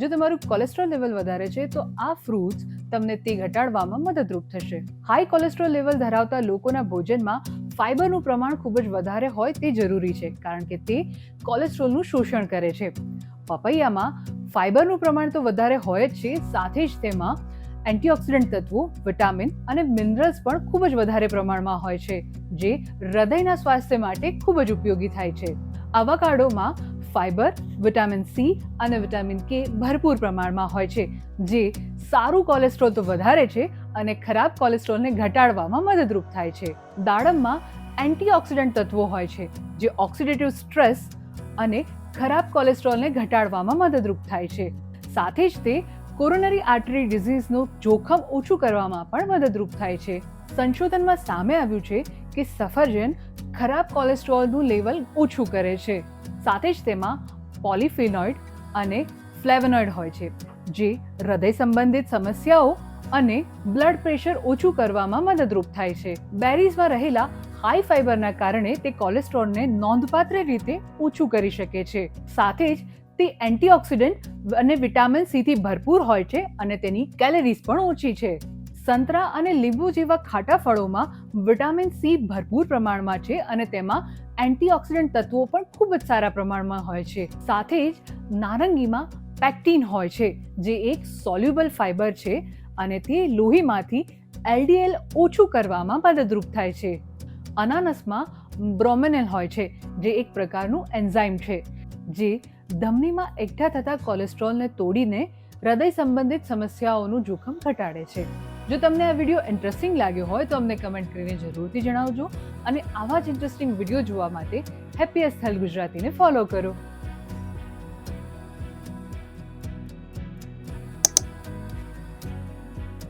જો તમારું cholesterol level વધારે છે, તો આ ફ્રૂટ્સ તમને તે ઘટાડવામાં મદદરૂપ થશે. હાઈ કોલેસ્ટ્રોલ લેવલ ધરાવતા લોકોના ભોજનમાં ફાઇબરનું પ્રમાણ ખૂબ જ વધારે હોય તે જરૂરી છે, કારણ કે તે કોલેસ્ટ્રોલનું શોષણ કરે છે. પપૈયામાં ફાઇબરનું પ્રમાણ તો વધારે હોય જ છે, સાથે જ તેમાં એન્ટીઓક્સિડન્ટ તત્વો વિટામિન અને મિનરલ્સ પણ ખૂબ જ વધારે પ્રમાણમાં હોય છે, જે હૃદયના સ્વાસ્થ્ય માટે ખૂબ જ ઉપયોગી થાય છે. અવાકાડોમાં ફાઇબર વિટામિન સી અને વિટામિન કે ભરપૂર પ્રમાણમાં હોય છે, જે સારું કોલેસ્ટ્રોલ તો વધારે છે અને ખરાબ કોલેસ્ટ્રોલને ઘટાડવામાં મદદરૂપ થાય છે. દાડમમાં એન્ટીઓક્સિડન્ટ તત્વો હોય છે, જે ઓક્સિડેટિવ સ્ટ્રેસ અને ખરાબ કોલેસ્ટ્રોલને ઘટાડવામાં મદદરૂપ થાય છે. સાથે જ તે કોરોનરી આર્ટરી ડિઝીઝનું જોખમ ઓછું કરવામાં પણ મદદરૂપ થાય છે. સંશોધનમાં સામે આવ્યું છે કે સફરજન ખરાબ કોલેસ્ટ્રોલનું લેવલ ઓછું કરે છે. સાથે જ તેમાં પોલિફિનોઇડ અને ફ્લેવનોઇડ હોય છે, જે હૃદય સંબંધિત સમસ્યાઓ અને બ્લડ પ્રેશર ઓછું કરવામાં મદદરૂપ થાય છે. બેરીઝમાં રહેલા હાઈ ફાઈબરના કારણે તે કોલેસ્ટ્રોલને નોંધપાત્ર રીતે ઓછું કરી શકે છે. સાથે જ તે એન્ટીઓક્સિડન્ટ અને વિટામિન સીથી ભરપૂર હોય છે અને તેની કેલરીઝ પણ ઓછી છે. સંતરા અને લીંબુ જેવા ખાટા ફળોમાં વિટામિન સી ભરપૂર પ્રમાણમાં છે અને તેમાં એન્ટીઓક્સિડન્ટ તત્વો પણ ખૂબ જ સારા પ્રમાણમાં હોય છે. સાથે જ નારંગીમાં પેક્ટિન હોય છે, જે એક સોલ્યુબલ ફાઇબર છે અને તે લોહીમાંથી એલડીએલ ઓછું કરવામાં મદદરૂપ થાય છે. અનાનસમાં બ્રોમેનેલ હોય છે, જે એક પ્રકારનું એન્ઝાઇમ છે, જે ધમનીમાં એકઠા થતા કોલેસ્ટ્રોલને તોડીને હૃદય સંબંધિત સમસ્યાઓનું જોખમ ઘટાડે છે. જો તમને આ વીડિયો ઇન્ટરેસ્ટિંગ લાગ્યો હોય તો અમને કમેન્ટ કરીને જરૂરથી જણાવજો અને આવા જ ઇન્ટરેસ્ટિંગ વીડિયો જોવા માટે હેપીએસ્ટ હેલ્થ ગુજરાતીને ફોલો કરો.